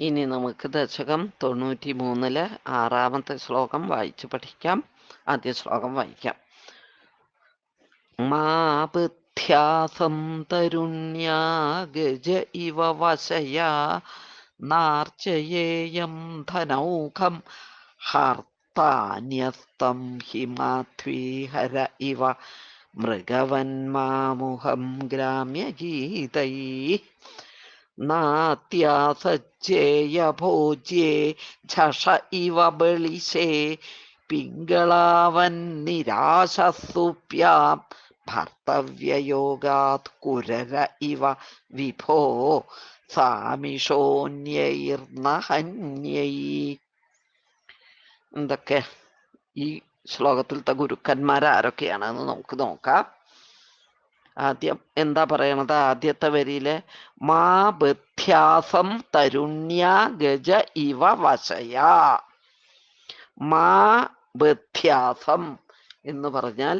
ഇനി നമുക്ക് ദശകം തൊണ്ണൂറ്റി മൂന്നിൽ ആറാമത്തെ ശ്ലോകം വായിച്ചു പഠിക്കാം. ആദ്യ ശ്ലോകം വായിക്കാം. മാബുദ്ധ്യാസം തരുണ്യാഗജ തരുണ്യാ ഗജ ഇവ വശയാ നാർച്ചയേയം ധനൗഖം ഹർത്താന്യസ്തം ഹിമാധ്വീഹര ഇവ മൃഗവന്മാമുഹം ഗ്രാമ്യഗീതൈ നാത്യാസജ്ജേയഭോജ്യേ ഝഷ ഇവ ബളിശേ പിങ്കളാവൻ നിരാശസുപ്യാം ഭർത്തവ്യയോഗാത് കുരര ഇവ വിഭോ സാമിഷോന്യൈർനഹന്യൈ എന്തൊക്കെ? ഈ ശ്ലോകത്തിലത്തെ ഗുരുക്കന്മാർ ആരൊക്കെയാണെന്ന് നമുക്ക് നോക്കാം. ആദ്യം എന്താ പറയണത്? ആദ്യത്തെ വരിയിലെ മാ ബധ്യാസം തരുണ്യ ഗജ ഇവ വശയ മാ ബധ്യാസം എന്ന് പറഞ്ഞാൽ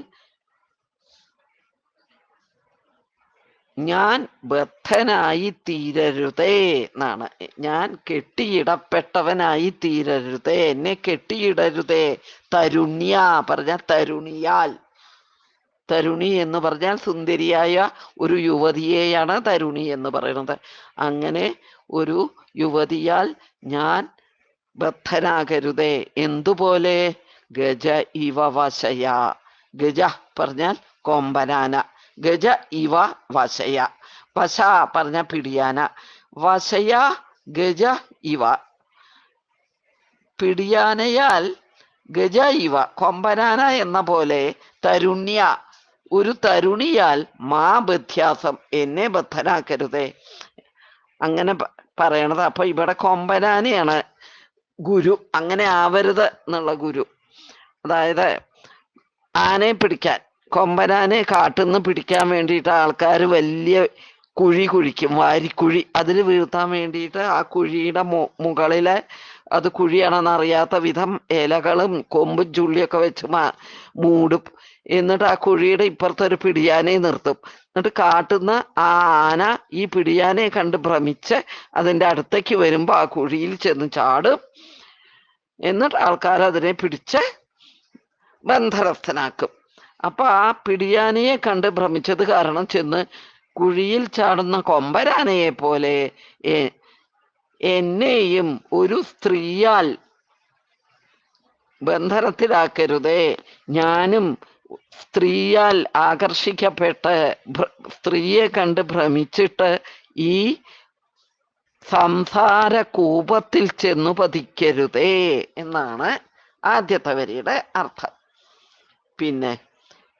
ഞാൻ ബദ്ധനായി തീരരുതേ എന്നാണ്. ഞാൻ കെട്ടിയിടപ്പെട്ടവനായി തീരരുതേ എന്നെ കെട്ടിയിടരുതേ തരുണ്യ പറഞ്ഞ തരുണിയാൽ. തരുണി എന്ന് പറഞ്ഞാൽ സുന്ദരിയായ ഒരു യുവതിയെയാണ് തരുണി എന്ന് പറയുന്നത്. അങ്ങനെ ഒരു യുവതിയാൽ ഞാൻ ബദ്ധനാകരുതേ. എന്തുപോലെ? ഗജ ഇവ വശയ. ഗജ പറഞ്ഞാൽ കൊമ്പനാന. ഗജ ഇവ വശയ. വശ പറഞ്ഞ പിടിയാന. വശയ ഗജ ഇവ. പിടിയാനയാൽ ഗജ ഇവ. കൊമ്പനാന എന്ന പോലെ തരുണ്യ ഒരു തരുണിയാൽ മാ ബധ്യാസം എന്നെ ബദ്ധനാക്കരുതേ. അങ്ങനെ പറയണത്. അപ്പൊ ഇവിടെ കൊമ്പനാനയാണ് ഗുരു. അങ്ങനെ ആവരുത് എന്നുള്ള ഗുരു. അതായത് ആനയെ പിടിക്കാൻ കൊമ്പനാനെ കാട്ടുന്ന് പിടിക്കാൻ വേണ്ടിയിട്ട് ആൾക്കാർ വലിയ കുഴി കുഴിക്കും വാരിക്കുഴി. അതിൽ വീഴ്ത്താൻ വേണ്ടിയിട്ട് ആ കുഴിയുടെ മുകളിലെ അത് കുഴിയാണെന്നറിയാത്ത വിധം ഇലകളും കൊമ്പും ചുള്ളിയൊക്കെ വെച്ച് മാ മൂടും. എന്നിട്ട് ആ കുഴിയുടെ ഇപ്പുറത്തെ ഒരു പിടിയാനെ നിർത്തും. എന്നിട്ട് കാട്ടുന്ന ആ ആന ഈ പിടിയാനെ കണ്ട് ഭ്രമിച്ച് അതിന്റെ അടുത്തേക്ക് വരുമ്പോൾ ആ കുഴിയിൽ ചെന്ന് ചാടും. എന്നിട്ട് ആൾക്കാർ അതിനെ പിടിച്ച് ബന്ധനസ്ഥനാക്കും. അപ്പൊ ആ പിടിയാനയെ കണ്ട് ഭ്രമിച്ചത് കാരണം ചെന്ന് കുഴിയിൽ ചാടുന്ന കൊമ്പരാനയെ പോലെ എന്നെയും ഒരു സ്ത്രീയാൽ ബന്ധനത്തിലാക്കരുതേ. ഞാനും സ്ത്രീയാൽ ആകർഷിക്കപ്പെട്ട് സ്ത്രീയെ കണ്ട് ഭ്രമിച്ചിട്ട് ഈ സംസാര കൂപത്തിൽ ചെന്നു പതിക്കരുതേ എന്നാണ് ആദ്യത്തെ വരിയുടെ അർത്ഥം. പിന്നെ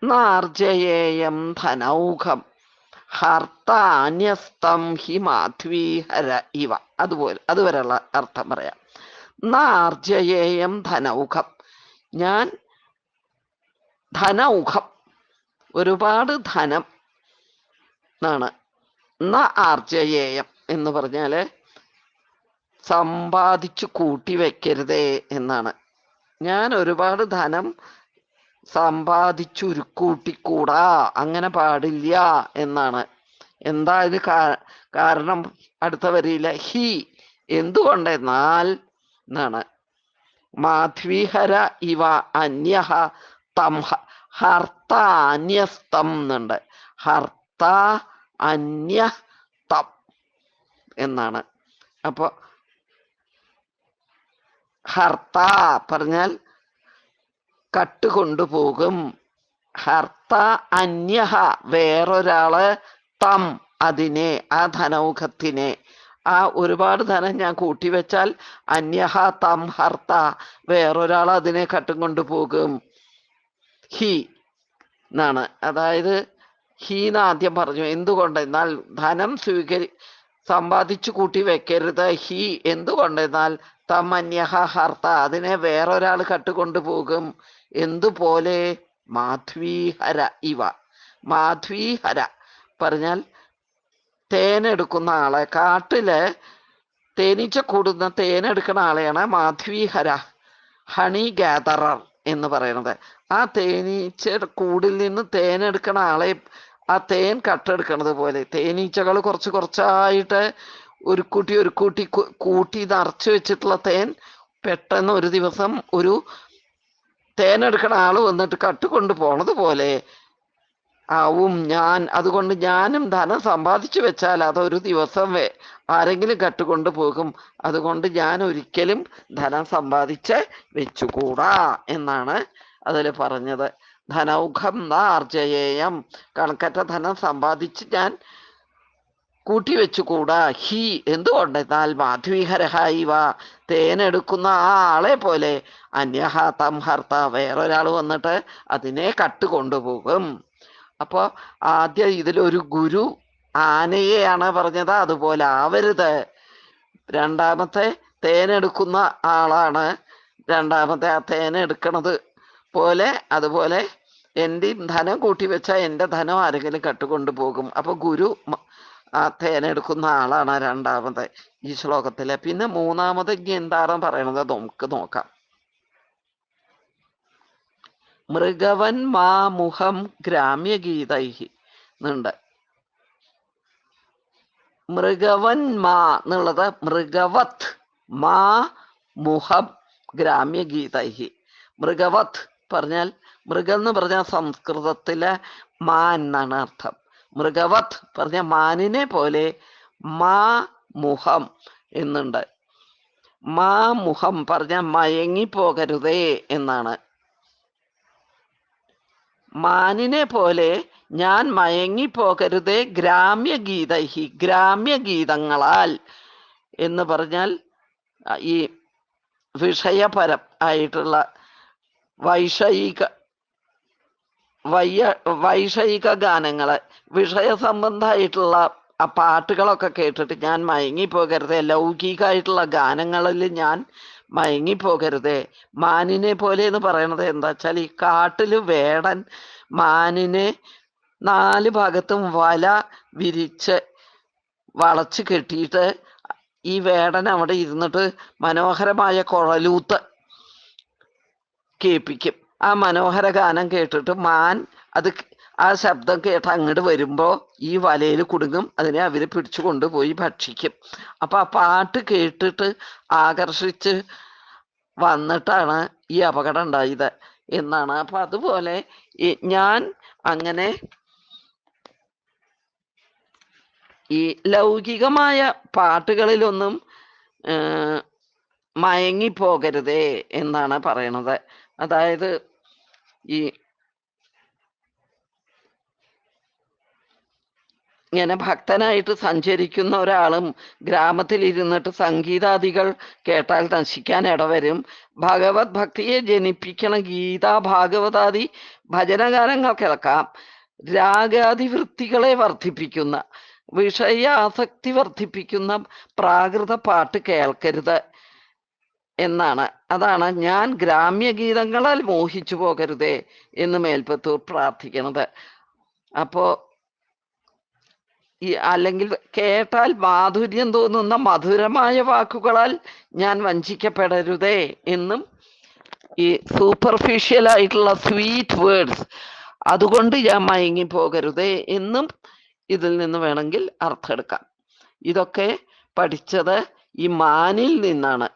നാർജയേയം ധനൗഖം ഹർത്താന്യസ്തം ഹി മാധ്വീഹര ഇവ. അതുപോലെ അതുവരെയുള്ള അർത്ഥം പറയാം. നാർജയേയം ധനൗഖം. ഞാൻ ധനൗഖം ഒരുപാട് ധനം എന്നാണ്. ന ആർജയേയം എന്ന് പറഞ്ഞാൽ സമ്പാദിച്ചു കൂട്ടി വെക്കരുതേ എന്നാണ്. ഞാൻ ഒരുപാട് ധനം സമ്പാദിച്ചുരുക്കൂട്ടിക്കൂടാ അങ്ങനെ പാടില്ല എന്നാണ്. എന്താ ഇത് കാരണം അടുത്ത വരിയില്ല ഹി. എന്തുകൊണ്ടെന്നാൽ എന്നാണ് മാധ്വീഹര ഇവ അന്യഹ തം ഹർത്ത അന്യസ്തം എന്നുണ്ട് ഹർത്ത അന്യ തം എന്നാണ്. അപ്പൊ ഹർത്ത പറഞ്ഞാൽ കട്ട് കൊണ്ടുപോകും ഹർത്ത അന്യഹ വേറൊരാൾ തം അതിനെ ആ ധനൗഖത്തിനെ. ആ ഒരുപാട് ധനം ഞാൻ കൂട്ടിവെച്ചാൽ അന്യഹ തം ഹർത്ത വേറൊരാൾ അതിനെ കട്ടും കൊണ്ടുപോകും ഹി എന്നാണ്. അതായത് ഹി ആദ്യം പറഞ്ഞു. എന്തുകൊണ്ടെന്നാൽ ധനം സ്വീകരി സമ്പാദിച്ചു കൂട്ടി വെക്കരുത്. ഹി എന്തുകൊണ്ടെന്നാൽ തം അന്യഹ ഹർത്ത അതിനെ വേറൊരാൾ കട്ടുകൊണ്ടുപോകും എന്തുപോലെ? മാധ്വീഹര ഇവ. മാധ്വീഹര. പറഞ്ഞാൽ തേനെടുക്കുന്ന ആളെ. കാട്ടിലെ തേനീച്ച കൂടുന്ന തേനെടുക്കുന്ന ആളെയാണ് മാധ്വീഹര ഹണി ഗാദറർ എന്ന് പറയുന്നത്. ആ തേനീച്ച കൂടിൽ നിന്ന് തേനെടുക്കുന്ന ആളെ ആ തേൻ കട്ടെടുക്കണത് പോലെ. തേനീച്ചകൾ കുറച്ച് കുറച്ചായിട്ട് ഒരു കൂട്ടി ഒരു കൂട്ടി കൂട്ടി നിറച്ച് വെച്ചിട്ടുള്ള തേൻ പെട്ടെന്ന് ഒരു ദിവസം ഒരു തേൻ ആൾ വന്നിട്ട് കട്ട് പോണത് പോലെ ആവും ഞാൻ. അതുകൊണ്ട് ഞാനും ധനം സമ്പാദിച്ചു വെച്ചാൽ അതൊരു ദിവസം ആരെങ്കിലും കട്ടുകൊണ്ട് പോകും. അതുകൊണ്ട് ഞാൻ ഒരിക്കലും ധനം സമ്പാദിച്ച് വെച്ചുകൂടാ എന്നാണ് അതിൽ പറഞ്ഞത്. ധനൗഖം നാർജയേയം കണക്കറ്റ ധനം സമ്പാദിച്ച് ഞാൻ കൂട്ടി വെച്ചുകൂടാ. ഹി. എന്തുകൊണ്ടെന്നാൽ മാധ്വീഹരഹായിവ തേനെടുക്കുന്ന ആ ആളെ പോലെ അന്യഹ തം ഹർത്ത. വേറൊരാൾ വന്നിട്ട് അതിനെ കട്ടുകൊണ്ടുപോകും. അപ്പോ ആദ്യം ഇതിലൊരു ഗുരു ആനയെയാണ് പറഞ്ഞത്. അതുപോലെ ആവരുത്. രണ്ടാമത്തെ തേനെടുക്കുന്ന ആളാണ് രണ്ടാമത്തെ ആ തേനെടുക്കണത് പോലെ അതുപോലെ എന്റെ ധനം കൂട്ടി വെച്ചാൽ എന്റെ ധനം ആരെങ്കിലും കട്ടുകൊണ്ടു പോകും. അപ്പോൾ ഗുരു ആ തേനെടുക്കുന്ന ആളാണ് രണ്ടാമത് ഈ ശ്ലോകത്തിൽ പിന്നെ മൂന്നാമത് ഗന്ധാറം പറയണത്? നമുക്ക് നോക്കാം. മൃഗവൻ മാ മുഖം ഗ്രാമ്യഗീതൈഹി എന്നുണ്ട് മൃഗവൻ മാ എന്നുള്ളത് മൃഗവത് മാ മുഖം ഗ്രാമ്യഗീതൈഹി മൃഗവത് പറഞ്ഞാൽ മൃഗം എന്ന് പറഞ്ഞാൽ സംസ്കൃതത്തിലെ മാൻ എന്നാണ് അർത്ഥം. മൃഗവത് പറഞ്ഞ മാനിനെ പോലെ മാ മുഖം എന്നുണ്ട് മാ മുഖം പറഞ്ഞ മയങ്ങിപ്പോകരുതേ എന്നാണ്. മാനിനെ പോലെ ഞാൻ മയങ്ങിപ്പോകരുതേ ഗ്രാമ്യഗീതൈഹി ഗ്രാമ്യഗീതങ്ങളാൽ എന്ന് പറഞ്ഞാൽ ഈ വിഷയപരം ആയിട്ടുള്ള വൈഷയിക വയ്യ വൈഷയിക വിഷയ വിഷയസംബന്ധമായിട്ടുള്ള ആ പാട്ടുകളൊക്കെ കേട്ടിട്ട് ഞാൻ മയങ്ങിപ്പോകരുതേ ലൗകികമായിട്ടുള്ള ഗാനങ്ങളിൽ ഞാൻ മയങ്ങിപ്പോകരുതേ. മാനിനെ പോലെ എന്ന് പറയണത് എന്താ വെച്ചാൽ ഈ കാട്ടിൽ വേടൻ മാനിനെ നാല് ഭാഗത്തും വല വിരിച്ച് വളച്ച് കെട്ടിയിട്ട് ഈ വേടൻ അവിടെ ഇരുന്നിട്ട് മനോഹരമായ കുഴലൂത്ത് കേൾപ്പിക്കും. ആ മനോഹര ഗാനം കേട്ടിട്ട് മാൻ അത് ആ ശബ്ദം കേട്ട് അങ്ങോട്ട് വരുമ്പോൾ ഈ വലയിൽ കുടുങ്ങും അതിനെ അവർ പിടിച്ചു കൊണ്ടുപോയി ഭക്ഷിക്കും. അപ്പം ആ പാട്ട് കേട്ടിട്ട് ആകർഷിച്ച് വന്നിട്ടാണ് ഈ അപകടം ഉണ്ടായത് എന്നാണ്. അപ്പം അതുപോലെ ഞാൻ അങ്ങനെ ഈ ലൗകികമായ പാട്ടുകളിലൊന്നും മയങ്ങി മയങ്ങിപ്പോകരുതേ എന്നാണ് പറയണത്. അതായത് ഈ ഇങ്ങനെ ഭക്തനായിട്ട് സഞ്ചരിക്കുന്ന ഒരാളും ഗ്രാമത്തിൽ ഇരുന്നിട്ട് സംഗീതാദികൾ കേട്ടാൽ നശിക്കാൻ ഇടവരും. ഭഗവത് ഭക്തിയെ ജനിപ്പിക്കണ ഗീത ഭാഗവതാദി ഭജനഗാനങ്ങൾ കേൾക്കാം. രാഗാദി വൃത്തികളെ വർദ്ധിപ്പിക്കുന്ന വിഷയാസക്തി വർദ്ധിപ്പിക്കുന്ന പ്രാകൃത പാട്ട് കേൾക്കരുത് എന്നാണ്. അതാണ് ഞാൻ ഗ്രാമ്യഗീതങ്ങളാൽ മോഹിച്ചു പോകരുതേ എന്ന് മേൽപ്പത്തൂർ പ്രാർത്ഥിക്കുന്നത് അപ്പോ ഈ അല്ലെങ്കിൽ കേട്ടാൽ മാധുര്യം തോന്നുന്ന മധുരമായ വാക്കുകളാൽ ഞാൻ വഞ്ചിക്കപ്പെടരുതേ എന്നും ഈ സൂപ്പർഫിഷ്യൽ ആയിട്ടുള്ള സ്വീറ്റ് വേർഡ്സ് അതുകൊണ്ട് ഞാൻ മയങ്ങി പോകരുതേ എന്നും ഇതിൽ നിന്ന് വേണമെങ്കിൽ അർത്ഥം എടുക്കാം ഇതൊക്കെ പഠിച്ചത് ഈ മാനിൽ നിന്നാണ്.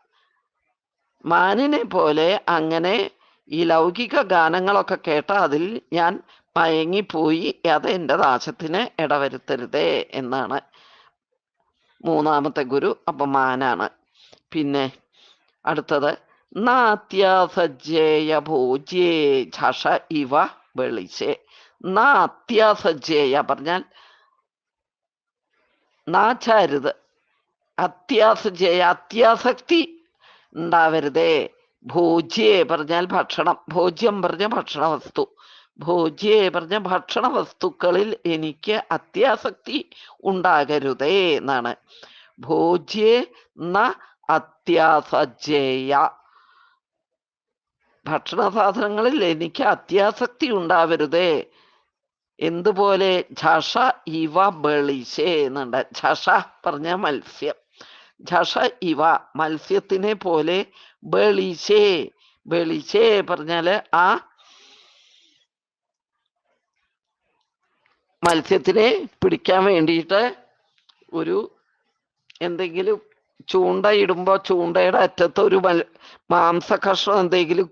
മാനിനെ പോലെ അങ്ങനെ ഈ ലൗകിക ഗാനങ്ങളൊക്കെ കേട്ട അതിൽ ഞാൻ മയങ്ങിപ്പോയി അത് എന്റെ നാശത്തിന് ഇടവരുത്തരുതേ എന്നാണ് മൂന്നാമത്തെ ഗുരു അപമാനാണ്. മാനാണ് പിന്നെ അടുത്തത് നാത്യാസജ്ജേയ ഭോജ്യേ ഝഷ ഇവ വെളിച്ചേ. നാത്യാസജ്ജേയ പറഞ്ഞാൽ നാച്ചാരുത്. അത്യാസജ്ജേയ അത്യാസക്തി ഉണ്ടാവരുതേ. ഭോജ്യേ പറഞ്ഞാൽ ഭക്ഷണം ഭോജ്യം പറഞ്ഞ ഭക്ഷണ വസ്തു ഭോജ്യേ പറഞ്ഞ ഭക്ഷണ വസ്തുക്കളിൽ എനിക്ക് അത്യാസക്തി ഉണ്ടാകരുതേ എന്നാണ്. ഭോജ്യേ ന അത്യാസജേയ ഭക്ഷണ സാധനങ്ങളിൽ എനിക്ക് അത്യാസക്തി ഉണ്ടാവരുതേ. എന്തുപോലെ? ഝഷ ഇവ ബളിശേ എന്നുണ്ട്. ഝഷ പറഞ്ഞ മത്സ്യം. ഝഷ ഇവ മത്സ്യത്തിനെ പോലെ ബളിശേ. ബളിശേ പറഞ്ഞാൽ ആ മത്സ്യത്തിനെ പിടിക്കാൻ വേണ്ടിയിട്ട് ഒരു എന്തെങ്കിലും ചൂണ്ട ചൂണ്ടയിടുമ്പോ ചൂണ്ടയുടെ അറ്റത്ത് ഒരു മൽ- മാംസകഷ്ണം എന്തെങ്കിലും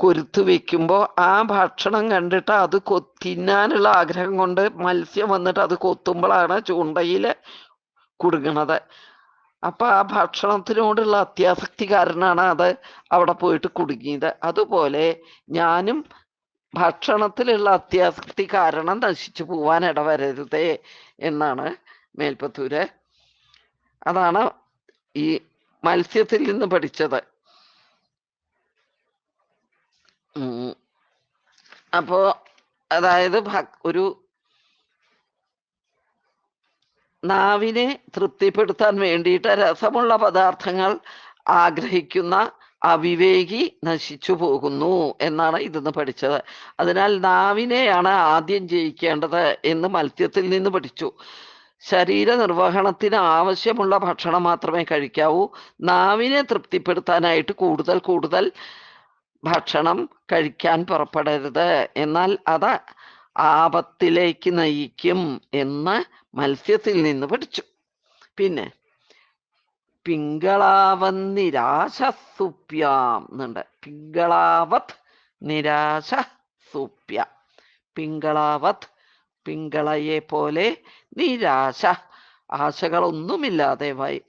കൊരുത്ത് വെക്കുമ്പോ ആ ഭക്ഷണം കണ്ടിട്ട് അത് കൊ തിന്നാനുള്ള ആഗ്രഹം കൊണ്ട് മത്സ്യം വന്നിട്ട് അത് കൊത്തുമ്പോഴാണ് ചൂണ്ടയിൽ കുടുങ്ങണത്. അപ്പൊ ആ ഭക്ഷണത്തിനോടുള്ള അത്യാസക്തി കാരണമാണ് അത് അവിടെ പോയിട്ട് കുടുങ്ങിയത്. അതുപോലെ ഞാനും ഭക്ഷണത്തിലുള്ള അത്യാസക്തി കാരണം നശിച്ചു പോവാൻ ഇടവരരുതേ എന്നാണ് മേൽപ്പത്തൂര് അതാണ് ഈ മത്സ്യത്തിൽ നിന്ന് പഠിച്ചത്. അപ്പോ അതായത് ഒരു നാവിനെ തൃപ്തിപ്പെടുത്താൻ വേണ്ടിയിട്ട് രസമുള്ള പദാർത്ഥങ്ങൾ ആഗ്രഹിക്കുന്ന അവിവേകി നശിച്ചു പോകുന്നു എന്നാണ് ഇതെന്ന് പഠിച്ചത്. അതിനാൽ നാവിനെയാണ് ആദ്യം ജയിക്കേണ്ടത് എന്ന് മത്സ്യത്തിൽ നിന്ന് പഠിച്ചു. ശരീര നിർവഹണത്തിന് ആവശ്യമുള്ള ഭക്ഷണം മാത്രമേ കഴിക്കാവൂ. നാവിനെ തൃപ്തിപ്പെടുത്താനായിട്ട് കൂടുതൽ കൂടുതൽ ഭക്ഷണം കഴിക്കാൻ പുറപ്പെടരുത്. എന്നാൽ അത് ആപത്തിലേക്ക് നയിക്കും എന്ന് മത്സ്യത്തിൽ നിന്ന് പഠിച്ചു. പിന്നെ പിങ്കളാവൻ നിരാശ സുപ്യാം എന്നുണ്ട്. പിങ്കളാവത് നിരാശ സുപ്യ പിങ്കളാവത് പിങ്കളയെ പോലെ നിരാശ ആശകളൊന്നുമില്ലാതെ വൈ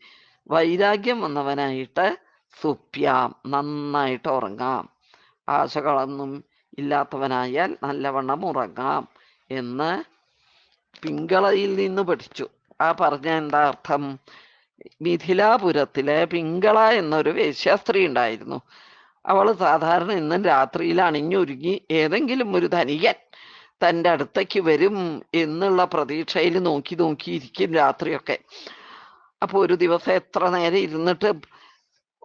വൈരാഗ്യം വന്നവനായിട്ട് സുപ്യാം. നന്നായിട്ട് ഉറങ്ങാം. ആശകളൊന്നും ഇല്ലാത്തവനായാൽ നല്ലവണ്ണം ഉറങ്ങാം എന്ന് പിങ്കളയിൽ നിന്ന് പഠിച്ചു. ആ പറഞ്ഞ എന്താ അർത്ഥം മിഥിലാപുരത്തിലെ പിങ്കള എന്നൊരു വേശ്യാസ്ത്രീ ഉണ്ടായിരുന്നു. അവൾ സാധാരണ ഇന്നും രാത്രിയിൽ അണിഞ്ഞൊരുങ്ങി ഏതെങ്കിലും ഒരു ധനികൻ തന്റെ അടുത്തേക്ക് വരും എന്നുള്ള പ്രതീക്ഷയിൽ നോക്കി നോക്കിയിരിക്കും രാത്രിയൊക്കെ. അപ്പോൾ ഒരു ദിവസം എത്ര നേരം ഇരുന്നിട്ട്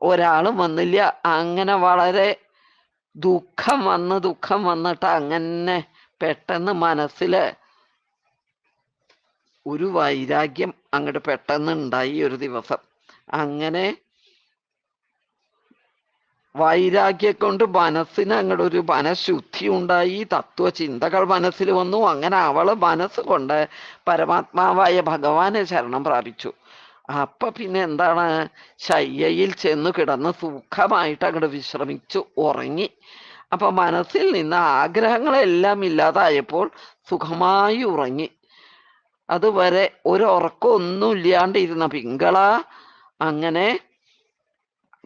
ഒരാളും വന്നില്ല. അങ്ങനെ വളരെ ദുഃഖം വന്ന് ദുഃഖം വന്നിട്ട് അങ്ങനെ പെട്ടെന്ന് മനസ്സിൽ ഒരു വൈരാഗ്യം അങ്ങോട്ട് പെട്ടെന്ന് ഉണ്ടായി ഒരു ദിവസം. അങ്ങനെ വൈരാഗ്യ കൊണ്ട് മനസ്സിന് അങ്ങോട്ട് ഒരു മനഃശുദ്ധി ഉണ്ടായി തത്വ ചിന്തകൾ മനസ്സിൽ വന്നു. അങ്ങനെ അവൾ മനസ്സ് കൊണ്ട് പരമാത്മാവായ ഭഗവാനെ ശരണം പ്രാപിച്ചു. അപ്പൊ പിന്നെ എന്താണ്? ശയ്യയിൽ ചെന്ന് കിടന്ന് സുഖമായിട്ട് അങ്ങോട്ട് വിശ്രമിച്ചു ഉറങ്ങി. അപ്പൊ മനസ്സിൽ നിന്ന് ആഗ്രഹങ്ങളെല്ലാം ഇല്ലാതായപ്പോൾ സുഖമായി ഉറങ്ങി. അതുവരെ ഒരു ഉറക്കമൊന്നും ഇല്ലാണ്ടിരുന്ന പിങ്കള അങ്ങനെ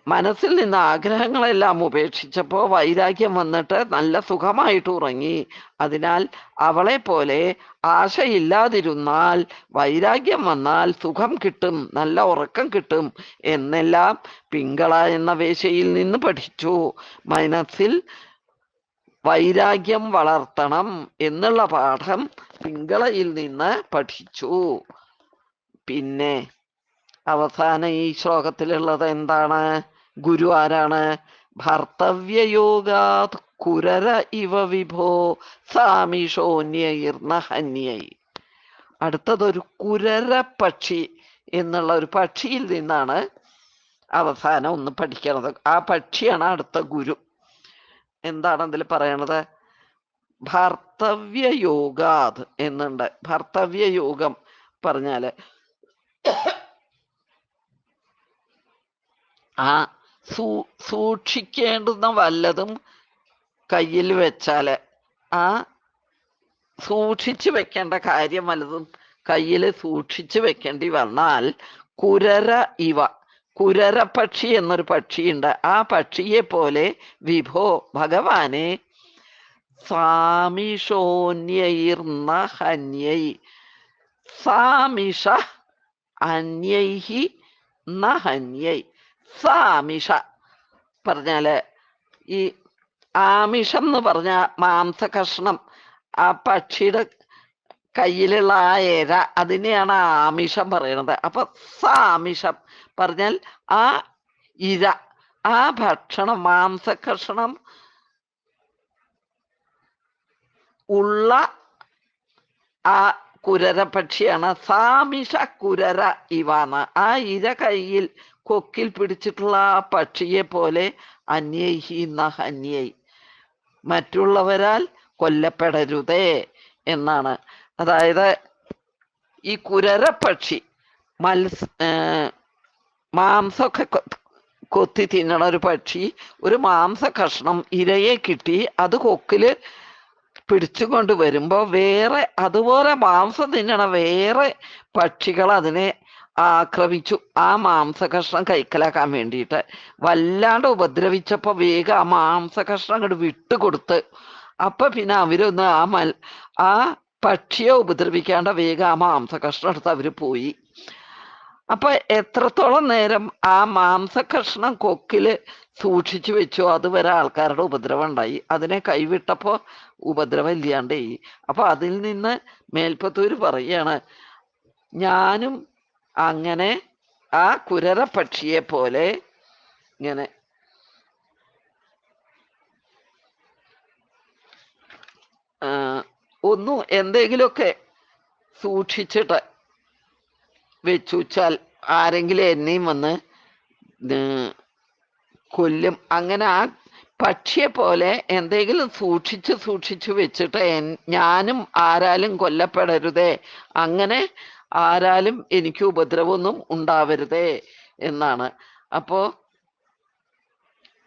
മനസ്സിൽ നിന്ന് ആഗ്രഹങ്ങളെല്ലാം ഉപേക്ഷിച്ചപ്പോൾ വൈരാഗ്യം വന്നിട്ട് നല്ല സുഖമായിട്ട് ഉറങ്ങി. അതിനാൽ അവളെ പോലെ ആശയില്ലാതിരുന്നാൽ വൈരാഗ്യം വന്നാൽ സുഖം കിട്ടും നല്ല ഉറക്കം കിട്ടും എന്നെല്ലാം പിങ്കള എന്ന വേശയിൽ നിന്ന് പഠിച്ചു. മനസ്സിൽ വൈരാഗ്യം വളർത്തണം എന്നുള്ള പാഠം പിങ്കളയിൽ നിന്ന് പഠിച്ചു. പിന്നെ അവസാനം ഈ ശ്ലോകത്തിലുള്ളത് എന്താണ്? ഗുരു ആരാണ്? ഭർത്തവ്യയോഗാത് കുരര ഇവ വിഭോ സാമിഷോന്യർന്ന ഹന്യൈ. അടുത്തതൊരു കുരര പക്ഷി എന്നുള്ള ഒരു പക്ഷിയിൽ നിന്നാണ് അവസാനം ഒന്ന് പഠിക്കണത്. ആ പക്ഷിയാണ് അടുത്ത ഗുരു. എന്താണ് അതിൽ പറയണത്? ഭർത്തവ്യ യോഗാത് എന്നുണ്ട്. ഭർത്തവ്യ യോഗം പറഞ്ഞാൽ ആ സൂ സൂക്ഷിക്കേണ്ടുന്ന വല്ലതും കയ്യിൽ വെച്ചാൽ ആ സൂക്ഷിച്ചു വെക്കേണ്ട കാര്യം വല്ലതും കയ്യിൽ സൂക്ഷിച്ചു വെക്കേണ്ടി വന്നാൽ കുരര ഇവ കുരര പക്ഷി എന്നൊരു പക്ഷിയുണ്ട്. ആ പക്ഷിയെ പോലെ വിഭോ ഭഗവാനെ സാമിഷ അന്യൈഹി ന ഹന്യൈ സാമിഷ പറഞ്ഞാൽ ഈ ആമിഷം എന്ന് പറഞ്ഞ മാംസകഷ്ണം ആ പക്ഷിയുടെ കയ്യിലുള്ള ആ എര അതിനെയാണ് ആമിഷം പറയണത്. അപ്പൊ സാമിഷം പറഞ്ഞാൽ ആ ഇര ആ ഭക്ഷണം മാംസകർഷണം ഉള്ള ആ കുരര പക്ഷിയാണ് സാമിഷ കുരര ഇവാന്ന്. ആ ഇര കയ്യിൽ കൊക്കിൽ പിടിച്ചിട്ടുള്ള ആ പക്ഷിയെ പോലെ അന്യൈഹി അന്യൈ മറ്റുള്ളവരാൽ കൊല്ലപ്പെടരുതേ എന്നാണ്. അതായത് ഈ കുരര പക്ഷി മത്സ മാംസമൊക്കെ കൊത്തി തിന്നണ ഒരു പക്ഷി ഒരു മാംസ കഷ്ണം ഇരയെ കിട്ടി അത് കൊക്കിൽ പിടിച്ചുകൊണ്ട് വരുമ്പോൾ വേറെ അതുപോലെ മാംസം തിന്നണ വേറെ പക്ഷികൾ അതിനെ ആക്രമിച്ചു. ആ മാംസ കഷ്ണം കൈക്കലാക്കാൻ വേണ്ടിയിട്ട്. വല്ലാണ്ട് ഉപദ്രവിച്ചപ്പോൾ വേഗം ആ മാംസ കഷ്ണം അങ്ങോട്ട് വിട്ടുകൊടുത്ത്. അപ്പൊ പിന്നെ അവരൊന്ന് ആ മൽ ആ പക്ഷിയെ ഉപദ്രവിക്കാണ്ട വേഗം ആ മാംസകഷ്ണം എടുത്ത് അവർ പോയി. അപ്പൊ എത്രത്തോളം നേരം ആ മാംസകഷ്ണം കൊക്കിൽ സൂക്ഷിച്ചു വെച്ചു അതുവരെ ആൾക്കാരുടെ ഉപദ്രവം ഉണ്ടായി. അതിനെ കൈവിട്ടപ്പോ ഉപദ്രവം ഇല്ലാണ്ടേയി അപ്പൊ അതിൽ നിന്ന് മേൽപ്പത്തൂര് പറയാണ് ഞാനും അങ്ങനെ ആ കുരര പക്ഷിയെ പോലെ ഇങ്ങനെ ആ, ഒന്നും എന്തെങ്കിലുമൊക്കെ സൂക്ഷിച്ചിട്ട് വെച്ചുവെച്ചാൽ ആരെങ്കിലും എന്നെയും വന്ന് കൊല്ലും. അങ്ങനെ ആ പക്ഷിയെ പോലെ എന്തെങ്കിലും സൂക്ഷിച്ച് സൂക്ഷിച്ച് വെച്ചിട്ട് ഞാനും ആരാലും കൊല്ലപ്പെടരുതേ. അങ്ങനെ ആരാലും എനിക്ക് ഉപദ്രവമൊന്നും ഉണ്ടാവരുതേ എന്നാണ്. അപ്പോ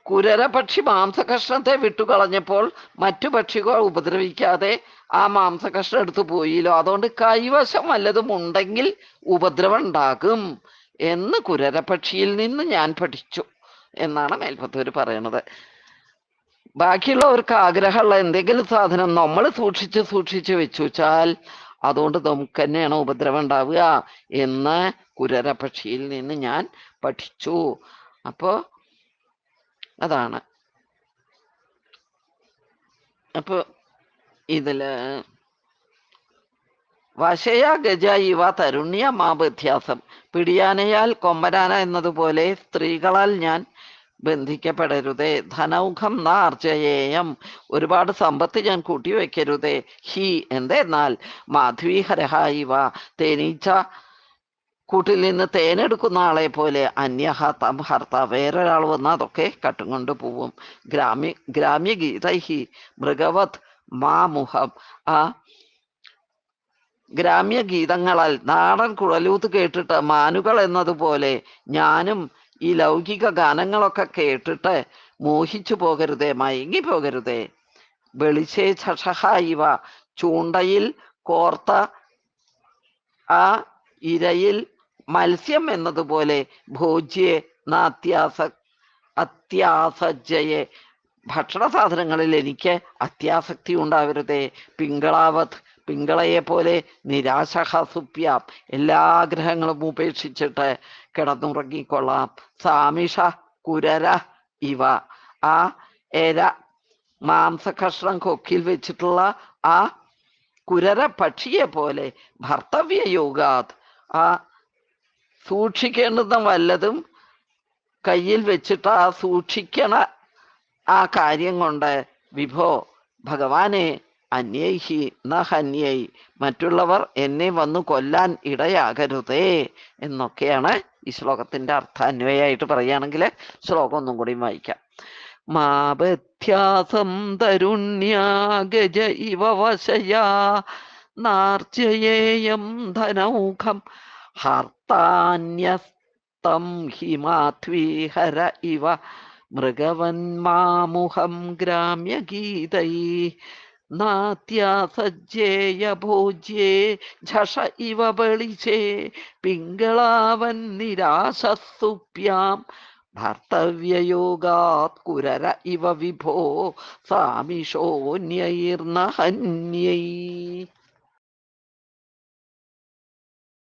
കുരര പക്ഷി മാംസകഷ്ണത്തെ വിട്ടുകളഞ്ഞപ്പോൾ മറ്റു പക്ഷികൾ ഉപദ്രവിക്കാതെ ആ മാംസകഷ്ണം എടുത്തു പോയില്ലോ. അതുകൊണ്ട് കൈവശം വല്ലതും ഉണ്ടെങ്കിൽ ഉപദ്രവം ഉണ്ടാകും എന്ന് കുരരപക്ഷിയിൽ നിന്ന് ഞാൻ പഠിച്ചു എന്നാണ് മേൽപ്പത്തൂര് പറയണത്. ബാക്കിയുള്ളവർക്ക് ആഗ്രഹമുള്ള എന്തെങ്കിലും സാധനം നമ്മൾ സൂക്ഷിച്ച് സൂക്ഷിച്ച് വെച്ചു വെച്ചാൽ അതുകൊണ്ട് നമുക്ക് തന്നെയാണ് ഉപദ്രവം ഉണ്ടാവുക എന്ന് കുരര പക്ഷിയിൽ നിന്ന് ഞാൻ പഠിച്ചു. അപ്പോ അതാണ്. അപ്പൊ ഇതിൽ വശയ ഗജ ഇവ തരുണ്യ മാപ്യാസം പിടിയാനയാൽ കൊമ്പനാന എന്നതുപോലെ സ്ത്രീകളാൽ ഞാൻ ബന്ധിക്കപ്പെടരുതേ. ധനൗഖം ന അർജയേയം ഒരുപാട് സമ്പത്ത് ഞാൻ കൂട്ടിവെക്കരുതേ. ഹി എന്തെന്നാൽ മാധവീഹരഹ ഇവ. തേനീച്ച കൂട്ടിൽ നിന്ന് തേനെടുക്കുന്ന ആളെ പോലെ അന്യഹ തം ഹർത്ത വേറൊരാൾ വന്ന് അതൊക്കെ കട്ടും കൊണ്ട് പോവും. ഗ്രാമ്യ ഗ്രാമ്യ ഗീതൈഹി മൃഗവത് മാമുഹം ആ ഗ്രാമ്യ ഗീതങ്ങളാൽ നാടൻ കുഴലൂത്ത് കേട്ടിട്ട് മാനുകൾ എന്നതുപോലെ ഞാനും ഈ ലൗകിക ഗാനങ്ങളൊക്കെ കേട്ടിട്ട് മോഹിച്ചു പോകരുതേ മയങ്ങി പോകരുതേ. വെളിച്ചേ ചഷഹ ഇവ. ചൂണ്ടയിൽ കോർത്ത ആ ഇരയിൽ മത്സ്യം എന്നതുപോലെ ഭോജ്യെ നാത്യാസ അത്യാസജ്ജയെ. ഭക്ഷണ സാധനങ്ങളിൽ എനിക്ക് അത്യാസക്തി ഉണ്ടാവരുതേ. പിങ്കളാവത് പിങ്കളയെ പോലെ നിരാശഹസുപ്യാം. എല്ലാ ആഗ്രഹങ്ങളും ഉപേക്ഷിച്ചിട്ട് കിടന്നുറങ്ങിക്കൊള്ളാം. സാമിഷ കുരര ഇവ. ആ എര മാംസകഷ്ണം കൊക്കിൽ വെച്ചിട്ടുള്ള ആ കുരര പക്ഷിയെ പോലെ ഭർത്തവ്യ യോഗാത് ആ സൂക്ഷിക്കേണ്ടുന്ന വല്ലതും കയ്യിൽ വെച്ചിട്ട് ആ സൂക്ഷിക്കണ ആ കാര്യം കൊണ്ട് വിഭോ ഭഗവാനെ അന്യൈഹി ന ഹന്യൈ മറ്റുള്ളവർ എന്നെ വന്നു കൊല്ലാൻ ഇടയാകരുതേ എന്നൊക്കെയാണ് ഈ ശ്ലോകത്തിന്റെ അർത്ഥാന്വയായിട്ട് പറയുകയാണെങ്കിൽ ശ്ലോകം ഒന്നും കൂടി വായിക്കാം. മാപഥ്യാസം തരുണ്യാഗജ ഇവ വശയാ നാർജയേയം ധനൗഖം ഹർത്താന്യസ്തം ഹിമാധ്വീഹര ഇവ. മൃഗവന്മാമുഹം ഗ്രാമ്യഗീതൈ. നാത്യാസജ്ജേയ ഭോജ്യേ ഝഷ ഇവ ബളിചേ പിങ്കളാവൻ നിരാശസ്സുപ്യാം. ഭർത്തവ്യയോഗാത് കുരര ഇവ വിഭോ. സാമിഷോന്യൈർന ഹന്യൈ